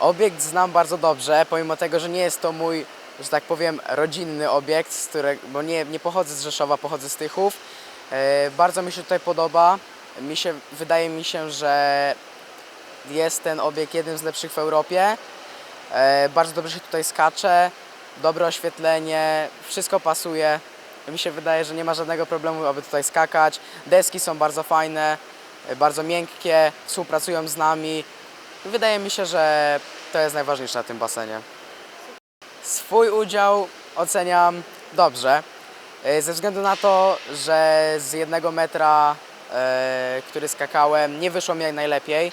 Obiekt znam bardzo dobrze, pomimo tego, że nie jest to mój, że tak powiem, rodzinny obiekt, z którego, bo nie, nie pochodzę z Rzeszowa, pochodzę z Tychów. E, bardzo mi się tutaj podoba. Mi się, wydaje mi się, że jest ten obiekt jednym z lepszych w Europie. E, bardzo dobrze się tutaj skacze, dobre oświetlenie, wszystko pasuje. Mi się wydaje, że nie ma żadnego problemu, aby tutaj skakać. Deski są bardzo fajne, e, bardzo miękkie, współpracują z nami. Wydaje mi się, że to jest najważniejsze na tym basenie. Swój udział oceniam dobrze, e, ze względu na to, że z jednego metra, e, który skakałem, nie wyszło mi najlepiej.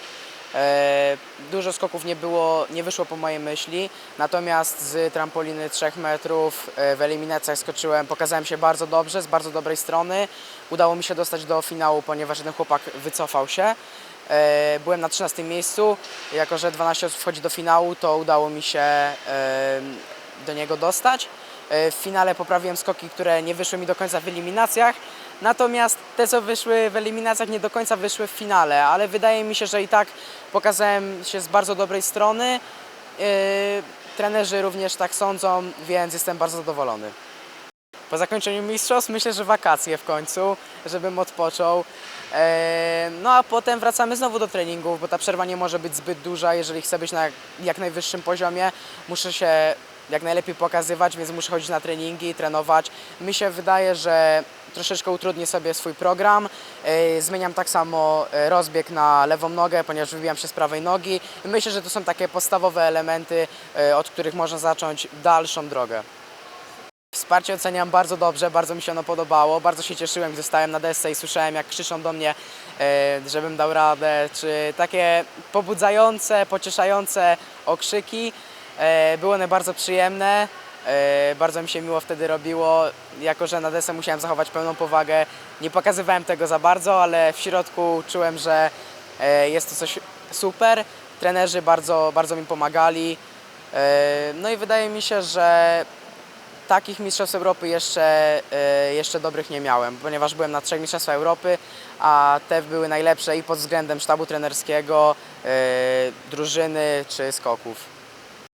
E, Dużo skoków nie było, nie wyszło po mojej myśli, natomiast z trampoliny 3 metrów w eliminacjach skoczyłem, pokazałem się bardzo dobrze, z bardzo dobrej strony. Udało mi się dostać do finału, ponieważ jeden chłopak wycofał się. E, Byłem na 13 miejscu, jako że 12 osób wchodzi do finału, to udało mi się e, do niego dostać. E, W finale poprawiłem skoki, które nie wyszły mi do końca w eliminacjach, natomiast te, co wyszły w eliminacjach, nie do końca wyszły w finale, ale wydaje mi się, że i tak pokazałem się z bardzo dobrej strony. Trenerzy również tak sądzą, więc jestem bardzo zadowolony. Po zakończeniu mistrzostw myślę, że wakacje w końcu, żebym odpoczął. E, No a potem wracamy znowu do treningów, bo ta przerwa nie może być zbyt duża, jeżeli chcę być na jak najwyższym poziomie. Muszę się jak najlepiej pokazywać, więc muszę chodzić na treningi, trenować. Mi się wydaje, że troszeczkę utrudnię sobie swój program. E, Zmieniam tak samo e, rozbieg na lewą nogę, ponieważ wybijam się z prawej nogi. Myślę, że to są takie podstawowe elementy, od których można zacząć dalszą drogę. Wsparcie oceniam bardzo dobrze, bardzo mi się ono podobało. Bardzo się cieszyłem, gdy stałem na desce i słyszałem, jak krzyczą do mnie, e, żebym dał radę, czy takie pobudzające, pocieszające okrzyki. E, Były one bardzo przyjemne. e, Bardzo mi się miło wtedy robiło, jako że na desce musiałem zachować pełną powagę. Nie pokazywałem tego za bardzo, ale w środku czułem, że jest to coś super. Trenerzy bardzo, bardzo mi pomagali. No i wydaje mi się, że takich mistrzostw Europy jeszcze, e, jeszcze dobrych nie miałem, ponieważ byłem na trzech mistrzostwach Europy, a te były najlepsze i pod względem sztabu trenerskiego, e, drużyny czy skoków.